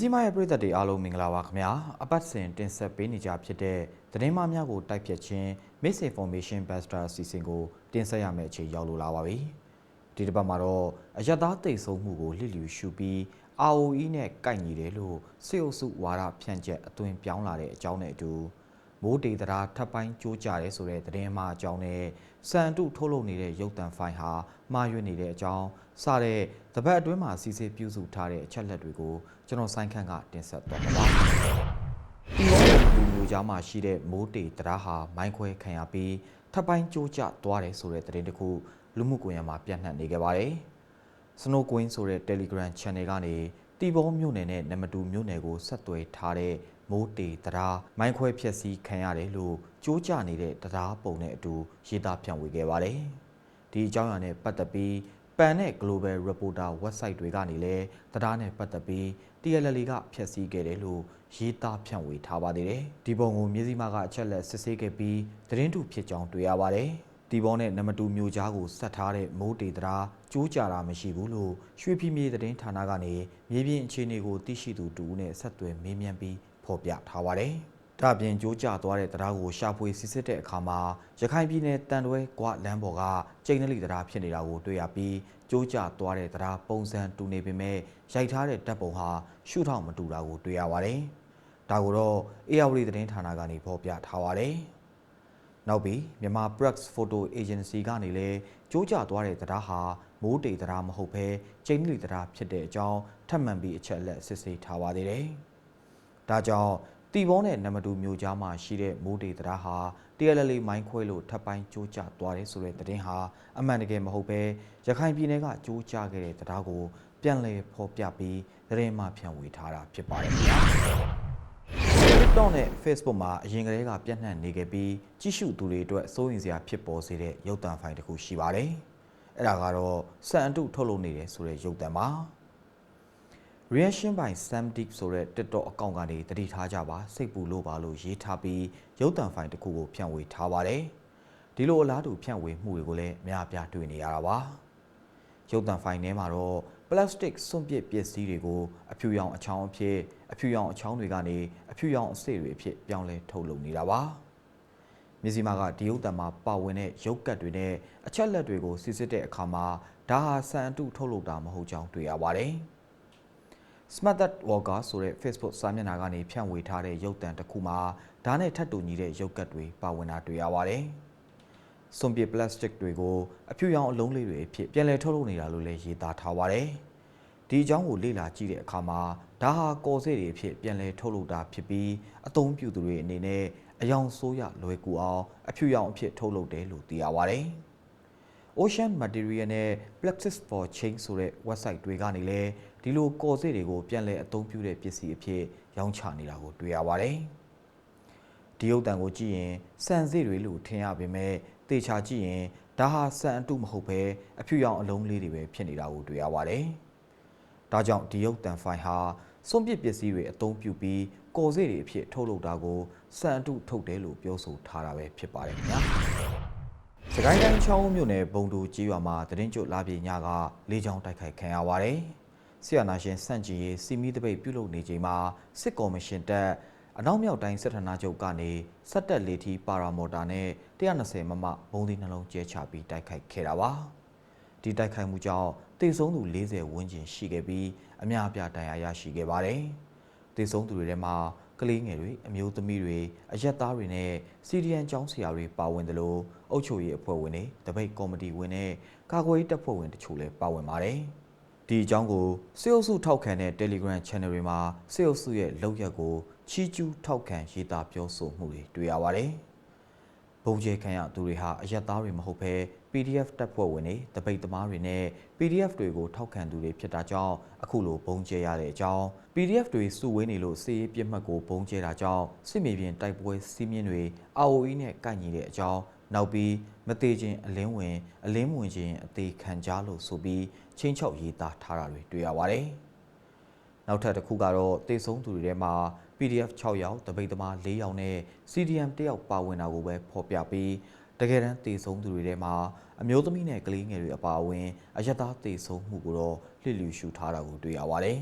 စည်းမရဲ့ပြည်သက်တွေအားလုံးမင်္ဂလာပါခင်ဗျာအပတ်စဉ်တင်ဆက်ပေးနေကြဖြစ်တဲ့သတင်းမှများကိုတိုက်ဖြတ်ခြင်း misinformation buster အစီအစဉ်ကိုတင်ဆက်ရမယ့်အချိန်ရောက်လိုလာပါပြီဒီတစ်ပတ်မှာတော့အယက်သားတိတ်ဆုံးမှုကိုလှစ်လျူရှုပြီး ROE နဲ့ကိုက်ညီတယ်လို့စေအုပ်စုဝါဒဖြန့်ချက်အသွင်ပြောင်းလာတဲ့အကြောင်းနဲ့အတူ မိုးတေတရာထပ်ပိုင်းကြိုးကြတယ်ဆိုတဲ့သတင်းမှအကြောင်းနဲ့စံတုထုတ်လုပ်နေတဲ့ရုပ်တံဖိုင်ဟာမှားယွင်းနေတဲ့အကြောင်းစတဲ့တပတ်အတွင်းမှာစီစစ်ပြုစုထားတဲ့အချက်လက်တွေကိုကျွန်တော်စိုင်းခန့်ကတင်ဆက်သွားမှာပါ။ဒီရောလူမျိုးကြားမှာရှိတဲ့မိုးတေတရာဟာမိုင်းခွဲခံရပြီးထပ်ပိုင်းကြိုးကျသွားတယ်ဆိုတဲ့သတင်းတစ်ခုလူမှုကွန်ရက်မှာပြန့်နှံ့နေကြပါတယ်။ Snow Queen ဆိုတဲ့ Telegram Channel ကနေတီဘောမြို့နယ်နဲ့နမတူမြို့နယ်ကိုဆက်သွယ်ထားတဲ့ မိုးတေတရားမိုင်းခွဲဖြက်စီးခံရတယ်လို့ကြိုးကြနေတဲ့တရားပုံနဲ့အတူရေးသားဖြန့်ဝေခဲ့ပါတယ်။ဒီအကြောင်းအရာနဲ့ပတ်သက်ပြီးပန်နဲ့ Global Reporter website တွေကနေလည်းတရားနဲ့ပတ်သက်ပြီး TLL ကဖြက်စီးခဲ့တယ်လို့ရေးသားဖြန့်ဝေထားပါသေးတယ်။ဒီပုံကိုမြေစီမာကအချက်လက်စစ်ဆေးခဲ့ပြီးသတင်းတူဖြစ်ကြောင်းတွေ့ရပါတယ်။တီဘောနဲ့နမတူမျိုးကြားကိုဆက်ထားတဲ့မိုးတေတရာကြိုးကြတာမရှိဘူးလို့ရွှေပြည်မြေသတင်းဌာနကနေမြေပြင်အခြေအနေကိုသိရှိသူတူဦးနဲ့ဆက်သွယ်မေးမြန်းပြီး ဖော်ပြထားပါတယ်။ဒါ့အပြင်ကြိုးကြသွားတဲ့တရားကိုရှာဖွေစစ်စစ်တဲ့အခါမှာရခိုင်ပြည်နယ်တန်တွဲကွာလမ်းပေါ်ကကျိန်နလီတရားဖြစ်နေတာကိုတွေ့ရပြီးကြိုးကြသွားတဲ့တရားပုံစံတူနေပေမဲ့ရိုက်ထားတဲ့တပ်ပုံဟာရှုထောင့်မတူတာကိုတွေ့ရပါတယ်။ဒါကိုတော့ ARD သတင်းဌာနကနေဖော်ပြထားပါတယ်။နောက်ပြီးမြန်မာ Prax Photo Agency ကနေလည်းကြိုးကြသွားတဲ့တရားဟာမိုးတေတရားမဟုတ်ဘဲကျိန်နလီတရားဖြစ်တဲ့အကြောင်းထပ်မံပြီးအချက်အလက်စစ်ဆေးထားပါသေးတယ်။ ဒါကြောင့်တီဘောနဲ့နမတူမျိုးကြားမှာရှိတဲ့မိုးတေတရားဟာ TLL မိုင်းခွဲလို့ထပ်ပိုင်းကြိုးကျသွားတယ်ဆိုတဲ့သတင်းဟာအမှန်တကယ်မဟုတ်ပဲရခိုင်ပြည်နယ်ကကြိုးကျခဲ့တဲ့တရားကို ပြန်လည်ဖော်ပြပြီးသတင်းမှဖြန့်ဝေထားတာဖြစ်ပါတယ်ခင်ဗျာ TikTok နဲ့ Facebook မှာအရင်ကတည်းကပြန့်နှံ့နေခဲ့ပြီးကြည့်ရှုသူတွေအတွက်စိုးရိမ်စရာဖြစ်ပေါ်စေတဲ့ရုပ်သံဖိုင်တစ်ခုရှိပါတယ်အဲ့ဒါကတော့စံအတုထုတ်လုပ်နေတယ်ဆိုတဲ့ရုပ်သံပါ reaction by Sam Deep ဆိုတဲ့ TikTok အကောင့်ကနေတတိထားကြပါစိတ်ပူလို့ပါလို့ရေးထားပြီးရုပ်သံဖိုင်တစ်ခုကိုဖြန့်ဝေထားပါတယ်ဒီလိုအလားတူဖြန့်ဝေမှုတွေကိုလည်းအများအပြားတွေ့နေရတာပါရုပ်သံဖိုင်ထဲမှာတော့ plastic စွန့်ပစ်ပစ္စည်းတွေကိုအဖြူရောင်အချောင်းအဖြစ်အဖြူရောင်အချောင်းတွေကနေအဖြူရောင်အစိတွေအဖြစ်ပြောင်းလဲထုတ်လုပ်နေတာပါမြစီမာကဒီရုပ်သံမှာပါဝင်တဲ့ရုပ်ကတ်တွေနဲ့အချက်လက်တွေကိုစစ်စစ်တဲ့အခါမှာဒါဟာစံအတုထုတ်လုပ်တာမဟုတ်ကြောင်းတွေ့ရပါတယ်။ Smarted Walker ဆိုတဲ့ Facebook စာမျက်နှာကနေဖြန့်ဝေထားတဲ့ရုပ်သံတစ်ခုမှာဒါနဲ့ထပ်တူညီတဲ့ရုပ်ကတ်တွေပါဝင်တာတွေ့ရပါတယ်။စွန်ပစ်ပလတ်စတစ်တွေကိုအဖြူရောင်အလုံးလေးတွေအဖြစ်ပြန်လည်ထုတ်လုပ်နေတာလို့လည်းရေးသားထားပါတယ်။ဒီအကြောင်းကိုလေ့လာကြည့်တဲ့အခါမှာဒါဟာကော်စေ့တွေအဖြစ်ပြန်လည်ထုတ်လုပ်တာဖြစ်ပြီးအသုံးပြုသူတွေအနေနဲ့အယောင်ဆိုးရလွယ်ကူအောင်အဖြူရောင်အဖြစ်ထုတ်လုပ်တယ်လို့သိရပါတယ်။ Ocean Material နဲ့ Plexus for Change ဆိုတဲ့ website တွေကနေလည်းဒီလိုကော်စေ့တွေကိုပြန်လည်အသုံးပြုတဲ့ပစ္စည်းအဖြစ်ရောင်းချနေတာကိုတွေ့ရပါတယ်။ဒီရုပ်တံကိုကြည့်ရင်စံစေ့တွေလို့ထင်ရပေမဲ့တေချာကြည့်ရင်ဒါဟာစံအတုမဟုတ်ပဲအဖြူရောင်အလုံးလေးတွေပဲဖြစ်နေတာကိုတွေ့ရပါတယ်။ဒါကြောင့်ဒီရုပ်တံဖိုင်ဟာစွန့်ပစ်ပစ္စည်းတွေအသုံးပြုပြီးကော်စေ့တွေအဖြစ်ထုတ်လုပ်တာကိုစံအတုထုတ်တယ်လို့ပြောဆိုထားတာပဲဖြစ်ပါတယ်ခင်ဗျာ။ စကိုင်းတိုင်းချောင်းမြို့နယ်ဘုံတူကြီးရွာမှာတရင်ကျွတ်လာပြေညကလေးချောင်းတိုက်ခိုက်ခံရပါတယ်။ဆီယနာရှင်စန့်ကြီးရေးစီမီတပိတ်ပြုလုပ်နေချိန်မှာစစ်ကော်မရှင်တပ်အနောက်မြောက်တိုင်းစစ်ဌာနချုပ်ကနေစက်တက်လေထီပါရာမော်တာနဲ့120မမဘုံဒီနှလုံးကျဲချပြီးတိုက်ခိုက်ခဲ့တာပါ။ဒီတိုက်ခိုက်မှုကြောင့်တေဆုံးသူ40ဝန်းကျင်ရှိခဲ့ပြီးအများအပြားဒဏ်ရာရရှိခဲ့ပါတယ်။တေဆုံးသူတွေထဲမှာ ကလေးငယ်တွေအမျိုးသမီးတွေအရက်သားတွေနဲ့စီဒီယန်ကျောင်းဆရာတွေပါဝင်တယ်လို့အုပ်ချုပ်ရေးအဖွဲ့ဝင်တွေတပိတ်ကော်မတီဝင်နဲ့ကာကွယ်ရေးတပ်ဖွဲ့ဝင်တချို့လည်းပါဝင်ပါတယ်။ဒီအကြောင်းကိုစေအုပ်စုထောက်ခံတဲ့ Telegram Channel တွေမှာစေအုပ်စုရဲ့လောက်ရက်ကိုချီးကျူးထောက်ခံရေးသားပြောဆိုမှုတွေတွေ့ရပါတယ်။ဘုံကျဲခံရသူတွေဟာအရက်သားတွေမဟုတ်ဘဲ PDF တပ်ဖွဲ့ဝင်တွေတပိတ်သမားတွေနဲ့ PDF တွေကိုထောက်ခံသူတွေဖြစ်တာကြောင့်အခုလိုဘုံကျဲရတဲ့အကြောင်း PDF တွေစုဝေးနေလို့စီးရေးပြစ်မှတ်ကိုဘုံကျဲတာကြောင့်စစ်မြေပြင်တိုက်ပွဲစီးမြင့်တွေ AOE နဲ့ကိုက်ညီတဲ့အကြောင်းနောက်ပြီးမသေးခြင်းအလင်းဝင် အလင်းဝင်ခြင်းအသေးခံကြလို့ဆိုပြီးချင်းချောက်ရေးသားထားတာတွေတွေ့ရပါတယ်။နောက်ထပ်တစ်ခုကတော့တေဆုံးသူတွေထဲမှာ PDF 6ယောက်တပိတ်သမား4ယောက်နဲ့ CDM 1ယောက်ပါဝင်တာကိုပဲဖော်ပြပြီး တကယ်တမ်းတေဆုံးသူတွေထဲမှာအမျိုးသမီးနဲ့ကလေးငယ်တွေအပါအဝင်အယက်သားတေဆုံးမှုကိုတော့လှစ်လျူရှုထားတာကိုတွေ့ရပါတယ်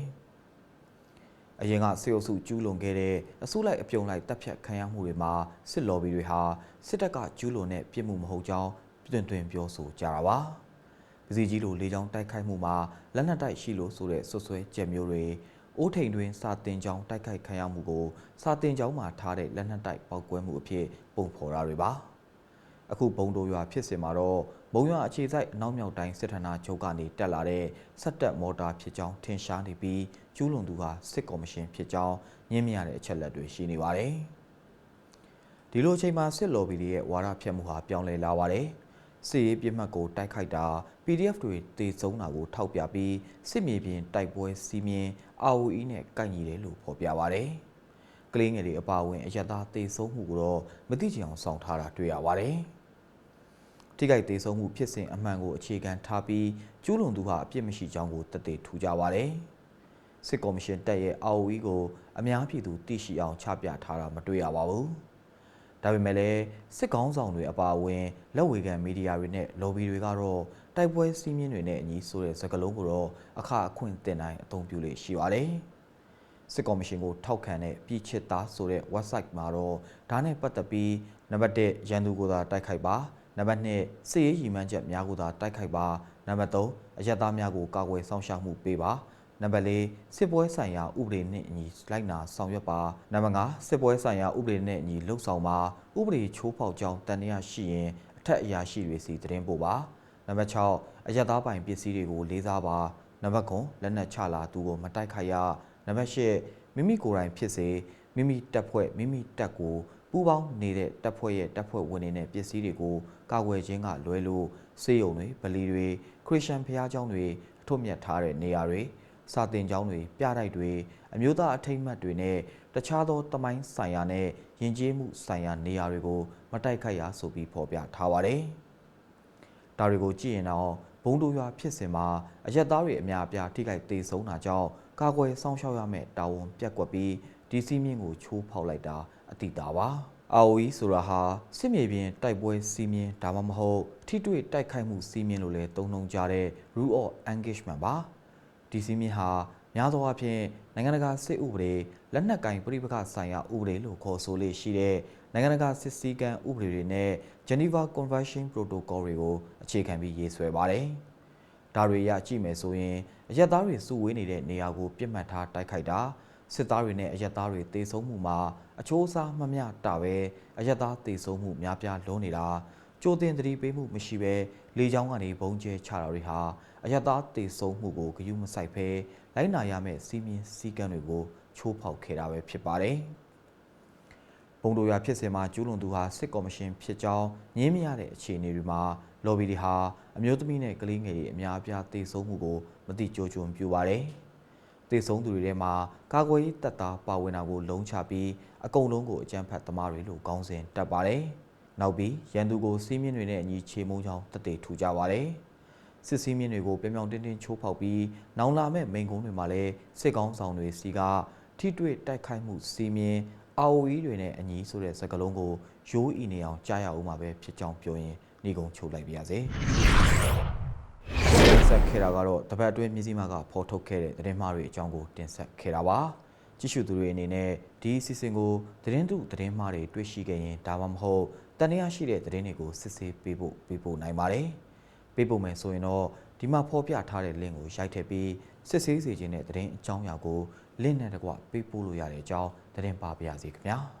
။အရင်ကစေအုပ်စုကျူးလွန်ခဲ့တဲ့အစုလိုက်အပြုံလိုက်တပ်ဖြတ်ခံရမှုတွေမှာစစ်လော်ဘီတွေဟာစစ်တပ်ကကျူးလွန်တဲ့ပြစ်မှုမဟုတ်ကြောင်းတွင်တွင်ပြောဆိုကြတာပါပစီကြီးလိုလေကြောင်းတိုက်ခိုက်မှုမှာလက်နက်တိုက်ရှိလို့ဆိုတဲ့ဆွဆွဲကြက်မျိုးတွေအိုးထိန်တွင်စာတင်ကြောင်းတိုက်ခိုက်ခံရမှုကိုစာတင်ကြောင်းမှာထားတဲ့လက်နက်တိုက်ပောက်ကွဲမှုအဖြစ်ပုံဖော်တာတွေပါ အခုဘုံတို့ရွာဖြစ်စင်မှာတော့ဘုံရွာအခြေစိုက်အနောက်မြောက်တိုင်းစစ်ဌာနချုပ်ကနေတက်လာတဲ့စက်တက်မော်တာဖြစ်ကြောင်းထင်ရှားနေပြီးကျူးလွန်သူဟာစစ်ကော်မရှင်ဖြစ်ကြောင်းညင်းမရတဲ့အချက်လက်တွေရှိနေပါတယ်။ဒီလိုအချိန်မှာစစ်လော်ဘီတွေရဲ့ဝါဒဖြတ်မှုဟာပြောင်းလဲလာပါတယ်။စစ်ရေးပြစ်မှတ်ကိုတိုက်ခိုက်တာ PDF တွေတေဆုံးတာကိုထောက်ပြပြီးစစ်မြေပြင်တိုက်ပွဲစီးမြင် AOE နဲ့ကိုက်ညီတယ်လို့ဖော်ပြပါတယ်။ကလေးငယ်တွေအပါအဝင်အယက်သားတေဆုံးမှုကိုတော့မသိချင်အောင်ဆောင်ထားတာတွေ့ရပါတယ်။ ထိခိုက်တေဆုံးမှုဖြစ်စဉ်အမှန်ကိုအခြေခံထားပြီးကျူးလွန်သူဟာအပြစ်မရှိကြောင်းကိုတသက်ထူကြပါတယ်။စစ်ကော်မရှင်တပ်ရဲ့ AOE ကိုအများပြည်သူသိရှိအောင်ချပြထားတာမတွေ့ရပါဘူး။ဒါပေမဲ့လည်းစစ်ကောင်းဆောင်တွေအပါအဝင်လက်ဝေခံမီဒီယာတွေနဲ့ lobby တွေကတော့တိုက်ပွဲစီးမြင်တွေနဲ့အညီဆိုတဲ့စကားလုံးကိုတော့အခအခွင့်တင်တိုင်းအသုံးပြုလေရှိပါတယ်။စစ်ကော်မရှင်ကိုထောက်ခံတဲ့ပြည်ချစ်သားဆိုတဲ့ website မှာတော့ဒါနဲ့ပတ်သက်ပြီးနံပါတ်1ရန်သူကိုသာတိုက်ခိုက်ပါ နံပါတ်2စစ်ရေးရည်မှန်းချက်များကိုသာတိုက်ခိုက်ပါနံပါတ်3အရက်သားများကိုကာကွယ်စောင့်ရှောက်မှုပေးပါနံပါတ်4စစ်ပွဲဆိုင်ရာဥပဒေနဲ့အညီလိုက်နာဆောင်ရွက်ပါနံပါတ်5စစ်ပွဲဆိုင်ရာဥပဒေနဲ့အညီလှုပ်ဆောင်ပါဥပဒေချိုးဖောက်ကြောင်းတန်တရားရှိရင်အထက်အရာရှိတွေစီသတင်းပို့ပါနံပါတ်6အရက်သားပိုင်ပစ္စည်းတွေကိုလေးစားပါနံပါတ်9လက်နက်ချလာသူကိုမတိုက်ခိုက်ရနံပါတ်8မိမိကိုယ်တိုင်ဖြစ်စေမိမိတက်ဖွဲ့မိမိတက်ကိုပူးပေါင်းနေတဲ့တက်ဖွဲ့ရဲ့တက်ဖွဲ့ဝင်နေတဲ့ပစ္စည်းတွေကို ကာကွယ်ခြင်းကလွဲလို့စေယုံတွေဗလီတွေခရစ်ယာန်ဘုရားကျောင်းတွေအထွတ်မြတ်ထားတဲ့နေရာတွေစာသင်ကျောင်းတွေပြတိုက်တွေအမျိုးသားအထိမ်းအမှတ်တွေနဲ့တခြားသောတမိုင်းဆိုင်ရာနဲ့ယဉ်ကျေးမှုဆိုင်ရာနေရာတွေကိုမတိုက်ခိုက်ရဆိုပြီးဖော်ပြထားပါတယ်။ဒါတွေကိုကြည့်ရင်တော့ဘုံတို့ရွာဖြစ်စဉ်မှာအရက်သားတွေအများအပြားထိခိုက်ဒေဆုံးတာကြောင့်ကာကွယ်စောင့်ရှောက်ရမယ့်တာဝန်ပြက်ကွက်ပြီးဒီစီးမြင့်ကိုချိုးဖောက်လိုက်တာအတိတာပါ။ AOE ဆိုတာဟာစစ်မြေပြင်တိုက်ပွဲစီးမြင့်ဒါမှမဟုတ် ထိတွေ့တိုက်ခိုက်မှုစီးမြင့်လို့လည်းသုံးနှုန်းကြတဲ့ rule of engagement ပါဒီစီးမြင့်ဟာများသောအားဖြင့်နိုင်ငံတကာစစ်ဥပဒေလက်နက်ကင်ပြိပခဆိုင်ရာဥပဒေလို့ခေါ်ဆိုလေရှိတဲ့နိုင်ငံတကာစစ်စည်းကမ်းဥပဒေတွေနဲ့ Geneva Convention Protocol တွေကိုအခြေခံပြီးရေးဆွဲပါတယ်။ဒါတွေရကြည့်မယ်ဆိုရင်အရက်သားတွေစုဝေးနေတဲ့နေရာကိုပြစ်မှတ်ထားတိုက်ခိုက်တာ စစ်သားတွေနဲ့အရက်သားတွေတေဆုံးမှုမှာအချိုးအစားမမျှတာပဲအရက်သားတေဆုံးမှုများပြားလွန်းနေတာကြိုတင်သတိပေးမှုမရှိဘဲလေကြောင်းကနေဘုံကျဲချတာတွေဟာအရက်သားတေဆုံးမှုကိုဂရုမစိုက်ဘဲလိုက်နာရမယ့်စီမင်းစည်းကမ်းတွေကိုချိုးဖောက်ခဲ့တာပဲဖြစ်ပါတယ်။ဘုံတို့ရဖြစ်စဉ်မှာကျူးလွန်သူဟာစစ်ကော်မရှင်ဖြစ်ကြောင်းညင်းမရတဲ့အခြေအနေတွေမှာလော်ဘီတွေဟာအမျိုးသမီးနဲ့ကလေးငယ်တွေအများအပြားတေဆုံးမှုကိုမတိကြိုကြုံပြပါတယ်။ တေဆုံးသူတွေထဲမှာကာကွယ်ရေးတပ်သားပါဝင်တာကိုလုံးချပြီးအကုန်လုံးကိုအကြမ်းဖက်သမားတွေလို့ကောင်းစဉ်တက်ပါတယ်။နောက်ပြီးရန်သူကိုစီးမြင့်တွေနဲ့အညီချေမုန်းချောင်းတက်တေထူကြပါတယ်။စစ်စည်းမြင့်တွေကိုပြောင်ပြောင်တင်းတင်းချိုးဖောက်ပြီးနောင်လာမဲ့မိန်ကုန်းတွေမှာလည်းစစ်ကောင်းဆောင်တွေစီကထိတွေ့တိုက်ခိုက်မှုစီးမြင့် AOE တွေနဲ့အညီဆိုတဲ့စကားလုံးကိုရိုးအီနေအောင်ကြားရအောင်မှာပဲဖြစ်ကြောင်းပြောရင်နေကုန်းချုပ်လိုက်ပါရစေ။ ဆက်ခဲ့တာကတော့တပတ်အတွင်းမြစည်းမကဖော်ထုတ်ခဲ့တဲ့သတင်းမှားတွေအကြောင်းကိုတင်ဆက်ခဲ့တာပါ။ကြည့်ရှုသူတွေအနေနဲ့ဒီအစီအစဉ်ကိုသတင်းတုသတင်းမှားတွေတွေ့ရှိခဲ့ရင်ဒါမှမဟုတ်တန်တရားရှိတဲ့သတင်းတွေကိုစစ်ဆေးပေးဖို့ပေးပို့နိုင်ပါတယ်။ပေးပို့မယ်ဆိုရင်တော့ဒီမှာဖော်ပြထားတဲ့ link ကိုရိုက်ထည့်ပြီးစစ်ဆေးစေခြင်းတဲ့သတင်းအကြောင်းအရာကို link နဲ့တကွပေးပို့လို့ရတဲ့အကြောင်းသတင်းပါပါရစေခင်ဗျာ။